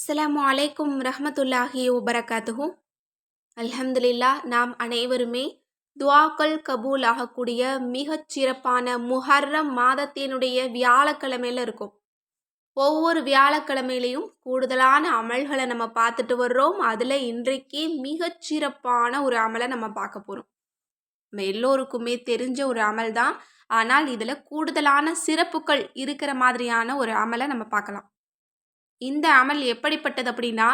அஸ்லாம் அலைக்கும் ரஹமத்துல்லாஹி வபரகாத்துஹு. அல்ஹம்துலில்லா நாம் அனைவருமே துவாக்கள் கபூல் ஆகக்கூடிய மிகச் சிறப்பான முஹர்ரம் மாதத்தினுடைய வியாழக்கிழமையில இருக்கும். ஒவ்வொரு வியாழக்கிழமையிலையும் கூடுதலான அமல்களை நம்ம பார்த்துட்டு வர்றோம். அதில் இன்றைக்கு மிகச் சிறப்பான ஒரு அமலை நம்ம பார்க்க போகிறோம் நம்ம எல்லோருக்குமே தெரிஞ்ச ஒரு அமல் தான் ஆனால் இதில் கூடுதலான சிறப்புகள் இருக்கிற மாதிரியான ஒரு அமலை நம்ம பார்க்கலாம். இந்த அமல் எப்படிப்பட்டது அப்படின்னா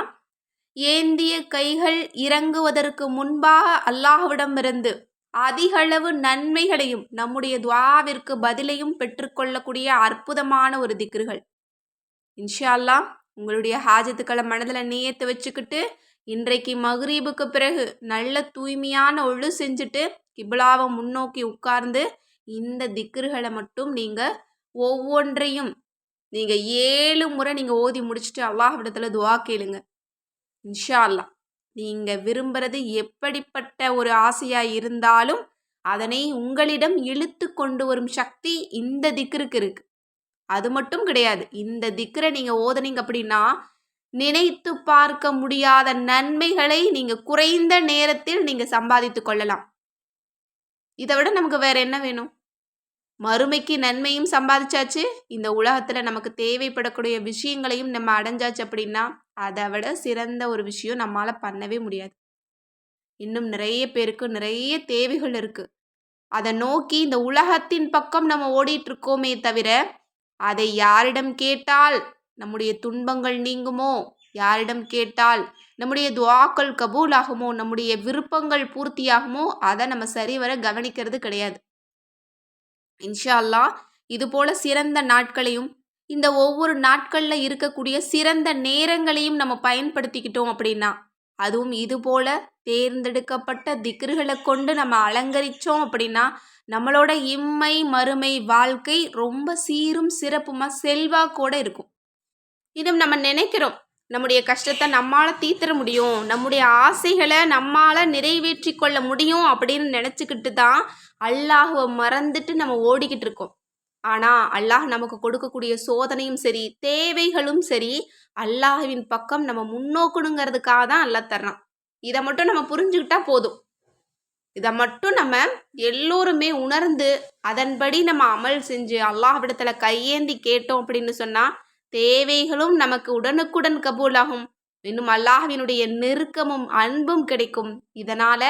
ஏந்திய கைகள் இறங்குவதற்கு முன்பாக அல்லாஹ்விடமிருந்து அதிகளவு நன்மைகளையும் நம்முடைய துவாவிற்கு பதிலையும் பெற்றுக்கொள்ளக்கூடிய அற்புதமான ஒரு திக்ருகள். இன்ஷா அல்லாஹ் உங்களுடைய ஹாஜத்துக்களை மனதில் நேயத்து வச்சுக்கிட்டு இன்றைக்கு மகரீபுக்கு பிறகு நல்ல தூய்மையான ஒழு செஞ்சுட்டு கிபிலாவை முன்னோக்கி உட்கார்ந்து இந்த திக்ருகளை மட்டும் நீங்கள் ஒவ்வொன்றையும் நீங்கள் ஏழு முறை நீங்கள் ஓதி முடிச்சுட்டு அல்லாஹ்விடத்தில் துவா கேளுங்க. இன்ஷா அல்லாஹ் நீங்கள் விரும்புகிறது எப்படிப்பட்ட ஒரு ஆசையாக இருந்தாலும் அதனை உங்களிடம் இழுத்து கொண்டு வரும் சக்தி இந்த திக்கருக்கு இருக்கு. அது மட்டும் கிடையாது. இந்த திக்கரை நீங்கள் ஓதனீங்க அப்படின்னா நினைத்து பார்க்க முடியாத நன்மைகளை நீங்கள் குறைந்த நேரத்தில் நீங்கள் சம்பாதித்து கொள்ளலாம். இதை விட நமக்கு வேற என்ன வேணும்? மறுமைக்கு நன்மையும் சம்பாதிச்சாச்சு. இந்த உலகத்தில் நமக்கு தேவைப்படக்கூடிய விஷயங்களையும் நம்ம அடைஞ்சாச்சு அப்படின்னா அதை விட சிறந்த ஒரு விஷயம் நம்மளால் பண்ணவே முடியாது. இன்னும் நிறைய பேருக்கு நிறைய தேவைகள் இருக்குது அதை நோக்கி இந்த உலகத்தின் பக்கம் நம்ம ஓடிட்டு இருக்கோமே தவிர அதை யாரிடம் கேட்டால் நம்முடைய துன்பங்கள் நீங்குமோ? யாரிடம் கேட்டால் நம்முடைய துவாக்கள் கபூலாகுமோ? நம்முடைய விருப்பங்கள் பூர்த்தியாகுமோ? அதை நம்ம சரிவர கவனிக்கிறது கிடையாது. இன்ஷா அல்லாஹ் இது போல சிறந்த நாட்களையும் இந்த ஒவ்வொரு நாட்களில் இருக்கக்கூடிய சிறந்த நேரங்களையும் நம்ம பயன்படுத்திக்கிட்டோம் அப்படின்னா அதுவும் இது போல தேர்ந்தெடுக்கப்பட்ட திக்ருகளை கொண்டு நம்ம அலங்கரித்தோம் அப்படின்னா நம்மளோட இம்மை மறுமை வாழ்க்கை ரொம்ப சீரும் சிறப்புமா செல்வாக்கோட இருக்கும். இன்னும் நம்ம நினைக்கிறோம். நம்முடைய கஷ்டத்தை நம்மால் தீர்த்திட முடியும். நம்முடைய ஆசைகளை நம்மால் நிறைவேற்றி கொள்ள முடியும் அப்படின்னு நினச்சிக்கிட்டு தான் அல்லாஹுவை மறந்துட்டு நம்ம ஓடிக்கிட்டு இருக்கோம். ஆனால் அல்லாஹ் நமக்கு கொடுக்கக்கூடிய சோதனையும் சரி தேவைகளும் சரி அல்லாஹுவின் பக்கம் நம்ம முன்னோக்கணுங்கிறதுக்காக தான் அல்லாஹ் தர்றான். இதை மட்டும் நம்ம புரிஞ்சுக்கிட்டா போதும். இதை மட்டும் நம்ம எல்லோருமே உணர்ந்து அதன்படி நம்ம அமல் செஞ்சு அல்லாஹ்விடத்தில் கையேந்தி கேட்டோம் அப்படின்னு சொன்னால் தேவைகளும் நமக்கு உடனுக்குடன் கபூலாகும். இன்னும் அல்லாஹ்வினுடைய நெருக்கமும் அன்பும் கிடைக்கும். இதனால்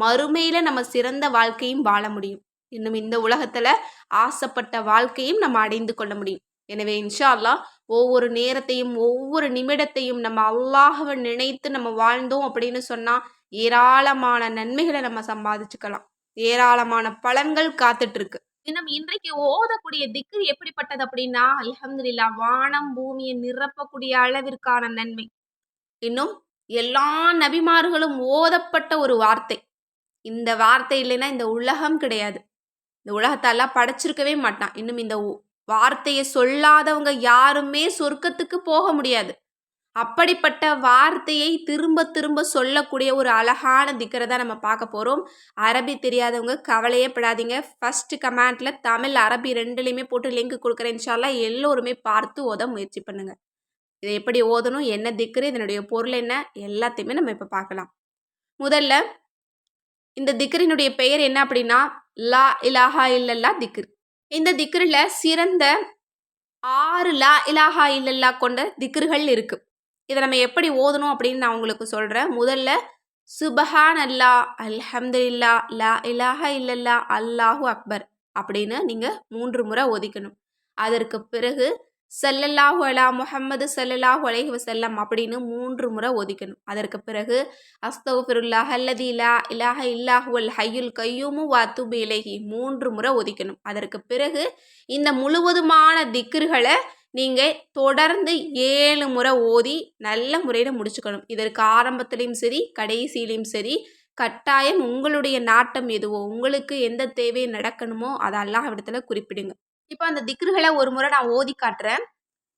மறுமையில் நம்ம சிறந்த வாழ்க்கையும் வாழ முடியும். இன்னும் இந்த உலகத்தில் ஆசைப்பட்ட வாழ்க்கையும் நம்ம அடைந்து கொள்ள முடியும். எனவே இன்ஷா அல்லாஹ் ஒவ்வொரு நேரத்தையும் ஒவ்வொரு நிமிடத்தையும் நம்ம அல்லாஹவை நினைத்து நம்ம வாழ்ந்தோம் அப்படின்னு சொன்னால் ஏராளமான நன்மைகளை நம்ம சம்பாதிச்சுக்கலாம். ஏராளமான பலன்கள் காத்துட்டு இருக்கு. இன்னும் இன்றைக்கு ஓதக்கூடிய திக்கு எப்படிப்பட்டது அப்படின்னா அல்ஹம்துலில்லா வானம் பூமியை நிரப்பக்கூடிய அளவிற்கான நன்மை. இன்னும் எல்லா நபிமார்களும் ஓதப்பட்ட ஒரு வார்த்தை. இந்த வார்த்தை இல்லைன்னா இந்த உலகம் கிடையாது. இந்த உலகத்தெல்லாம் படைச்சிருக்கவே மாட்டான். இன்னும் இந்த வார்த்தையை சொல்லாதவங்க யாருமே சொர்க்கத்துக்கு போக முடியாது. அப்படிப்பட்ட வார்த்தையை திரும்ப திரும்ப சொல்லக்கூடிய ஒரு அழகான திக்கரை தான் நம்ம பார்க்க போகிறோம் அரபி தெரியாதவங்க கவலையே படாதீங்க. ஃபஸ்ட்டு கமெண்ட்டில் தமிழ் அரபி ரெண்டுலேயுமே போட்டு லிங்க் கொடுக்குறேன். இன்ஷால்லா எல்லோருமே பார்த்து ஓத முயற்சி பண்ணுங்கள் இதை எப்படி ஓதணும்? என்ன திக்கரு? இதனுடைய பொருள் என்ன? எல்லாத்தையுமே நம்ம இப்போ பார்க்கலாம். முதல்ல இந்த திக்கரினுடைய பெயர் என்ன அப்படின்னா லா இலாஹா இல்லல்லா திக்ர் இந்த திக்ரில் சிறந்த ஆறு லா இலாஹா இல்லல்லா கொண்ட திக்ருகள் இருக்குது இதை நம்ம எப்படி ஓதணும் அப்படின்னு நான் உங்களுக்கு சொல்கிறேன் முதல்ல சுபஹான் அல்லா அல்ஹம்துல்லா லா இலாஹ இல்லல்லா அல்லாஹு அக்பர் அப்படின்னு நீங்கள் மூன்று முறை ஒதிக்கணும் அதற்கு பிறகு சல்லல்லாஹு அலா முஹம்மது சல்லல்லாஹு அலைஹி வசல்லம் அப்படின்னு மூன்று முறை ஒதுக்கணும் அதற்கு பிறகு அஸ்தகுஃபிருல்லாஹ் அல்லதி இலா இலாஹ இல்லாஹு அல் ஹையுல் கையூமு வாத்துபு இலகி மூன்று முறை ஒதிக்கணும் அதற்கு பிறகு இந்த முழுவதுமான திக்ருகளை நீங்கள் தொடர்ந்து ஏழு முறை ஓதி நல்ல முறையில் முடிச்சுக்கணும். இதற்கு ஆரம்பத்துலேயும் சரி கடைசியிலையும் சரி கட்டாயம் உங்களுடைய நாட்டம் எதுவோ உங்களுக்கு எந்த தேவை நடக்கணுமோ அதை அல்லாஹ் இடத்துல குறிப்பிடுங்க. இப்போ அந்த திக்ருகளை ஒரு முறை நான் ஓதி காட்டுறேன்.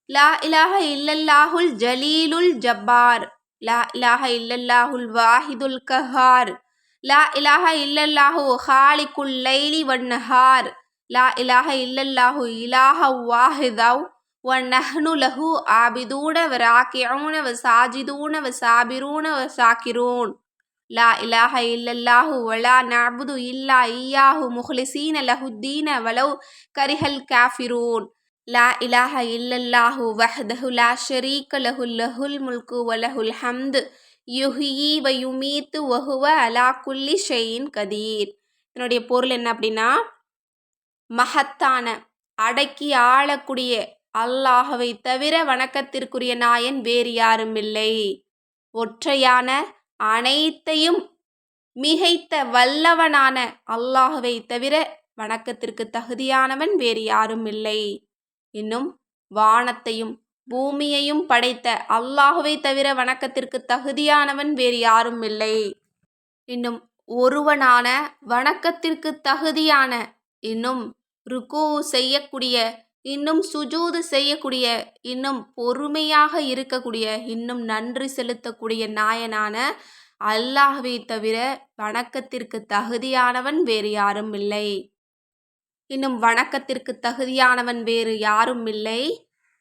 லா இலாஹ இல்லல்லாஹுல் ஜலீலுல் ஜப்பார். லா இலாஹ இல்லல்லாஹுல் வாஹிதுல் கஹார். லா இலாஹ இல்லல்லாஹு ஹாலிக்குல் லைலி வன்னஹார் லா இலாஹ இல்லல்லாஹு இலாஹ வாஹிதவ். وَنَحْنُ لَهُ عَابِدُونَ وَرَاكِعُونَ وَسَاجِدُونَ وَسَابِرُونَ وَشَاكِرُونَ لَا إِلَهَ إِلَّا اللَّهُ وَلَا نَعْبُدُ إِلَّا إِيَّاهُ مُخْلِصِينَ لَهُ الدِّينَ وَلَوْ كَرِهَ الْكَافِرُونَ لَا إِلَهَ إِلَّا اللَّهُ وَحْدَهُ لَا شَرِيكَ لَهُ لَهُ الْمُلْكُ وَلَهُ الْحَمْدُ யுஹ்யி வயுமீத்து வஹுவ அலா குல்லி ஷெயின் கதீர் இதனுடைய பொருள் என்ன அப்படின்னா மகத்தான அடக்கி ஆளக்கூடிய அல்லாஹவை தவிர வணக்கத்திற்குரிய நாயன் வேறு யாரும் இல்லை ஒற்றையான அனைத்தையும் மிகைத்த வல்லவனான அல்லாஹவை தவிர வணக்கத்திற்கு தகுதியானவன் வேறு யாரும் இல்லை இன்னும் வானத்தையும் பூமியையும் படைத்த அல்லாஹுவை தவிர வணக்கத்திற்கு தகுதியானவன் வேறு யாரும் இல்லை இன்னும் ஒருவனான வணக்கத்திற்கு தகுதியான இன்னும் ருக்கு செய்யக்கூடிய இன்னும் சுஜூது செய்யக்கூடிய இன்னும் பொறுமையாக இருக்கக்கூடிய இன்னும் நன்றி செலுத்தக்கூடிய நாயனான அல்லாஹ்வை தவிர வணக்கத்திற்கு தகுதியானவன் வேறு யாரும் இல்லை. இன்னும் வணக்கத்திற்கு தகுதியானவன் வேறு யாரும் இல்லை.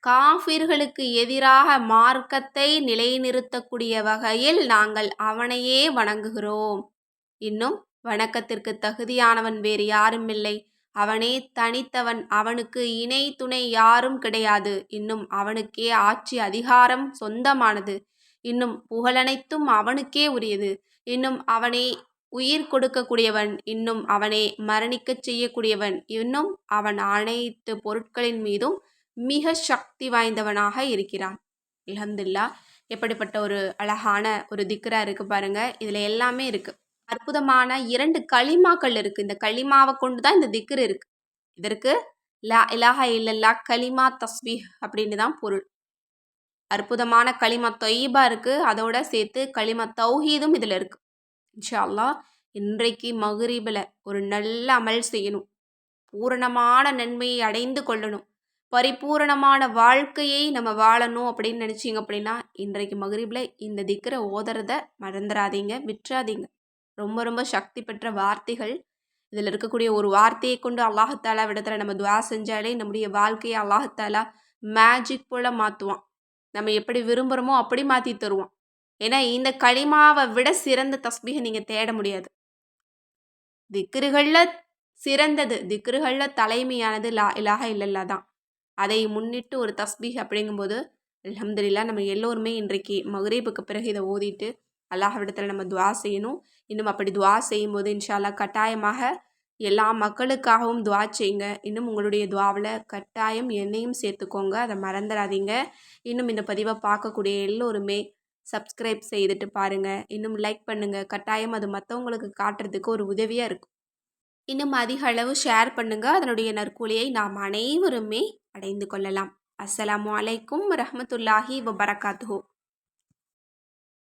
காஃபிர்களுக்கு எதிராக மார்க்கத்தை நிலைநிறுத்தக்கூடிய வகையில் நாங்கள் அவனையே வணங்குகிறோம். இன்னும் வணக்கத்திற்கு தகுதியானவன் வேறு யாரும் இல்லை. அவனே தனித்தவன் அவனுக்கு இணை துணை யாரும் கிடையாது. இன்னும் அவனுக்கே ஆட்சி அதிகாரம் சொந்தமானது. இன்னும் புகழனைத்தும் அவனுக்கே உரியது. இன்னும் அவனே உயிர் கொடுக்கக்கூடியவன். இன்னும் அவனே மரணிக்கச் செய்யக்கூடியவன். இன்னும் அவன் அனைத்து பொருட்களின் மீதும் மிக சக்தி வாய்ந்தவனாக இருக்கிறான். இலந்துல்லா எப்படிப்பட்ட ஒரு அழகான ஒரு திக்கரா இருக்கு பாருங்க. இதுல எல்லாமே இருக்கு. அற்புதமான இரண்டு களிமாக்கள் இருக்கு. இந்த களிமாவை கொண்டு தான் இந்த திக்ரு இருக்கு. இதற்கு லா இலாஹா இல்லல்லா களிமா தஸ்வி அப்படின்னு தான் பொருள். அற்புதமான களிமா தொய்பா இருக்கு. அதோட சேர்த்து களிமா தௌஹீதும் இதுல இருக்கு. இன்ஷா இன்றைக்கு மகுரீபில் ஒரு நல்ல அமல் செய்யணும். பூரணமான நன்மையை அடைந்து கொள்ளணும். பரிபூரணமான வாழ்க்கையை நம்ம வாழணும் அப்படின்னு நினச்சிங்க அப்படின்னா இன்றைக்கு மகரீபில் இந்த திக்கரை ஓதுறத மறந்துடாதீங்க விட்டுறாதீங்க. ரொம்ப ரொம்ப சக்தி பெற்ற வார்த்தைகள். இதில் இருக்கக்கூடிய ஒரு வார்த்தையை கொண்டு அல்லாஹத்தாலா விடத்தில் நம்ம துவா செஞ்சாலே நம்முடைய வாழ்க்கையை அல்லாஹத்தாலா மேஜிக் போல் மாற்றுவான் நம்ம எப்படி விரும்புகிறோமோ அப்படி மாற்றி தருவான். ஏன்னா இந்த களிமாவை விட சிறந்த தஸ்பீகை நீங்கள் தேட முடியாது. திக்ருகளில் சிறந்தது திக்ருகளில் தலைமையானது லா இலாக இல்லல்லா தான். அதை முன்னிட்டு ஒரு தஸ்பீஹ் அப்படிங்கும்போது அலமதுல்லா நம்ம எல்லோருமே இன்றைக்கு மகரீபுக்கு பிறகு இதை ஓதிட்டு அல்லாஹ்விடத்தில் நம்ம துவா செய்யணும். இன்னும் அப்படி துவா செய்யும் போது இன்ஷால்லா கட்டாயமாக எல்லா மக்களுக்காகவும் துவா செய்யுங்க. இன்னும் உங்களுடைய துவாவில் கட்டாயம் என்னையும் சேர்த்துக்கோங்க. அதை மறந்துடாதீங்க. இன்னும் இந்த பதிவை பார்க்கக்கூடிய எல்லோருமே சப்ஸ்கிரைப் செய்துட்டு பாருங்கள் இன்னும் லைக் பண்ணுங்கள் கட்டாயம் அது மற்றவங்களுக்கு காட்டுறதுக்கு ஒரு உதவியாக இருக்கும். இன்னும் அதிக அளவு ஷேர் பண்ணுங்கள் அதனுடைய நற்கூலியை நாம் அனைவருமே அடைந்து கொள்ளலாம். அஸ்ஸலாமு அலைக்கும் ரஹமத்துல்லாஹி வபரகாத்து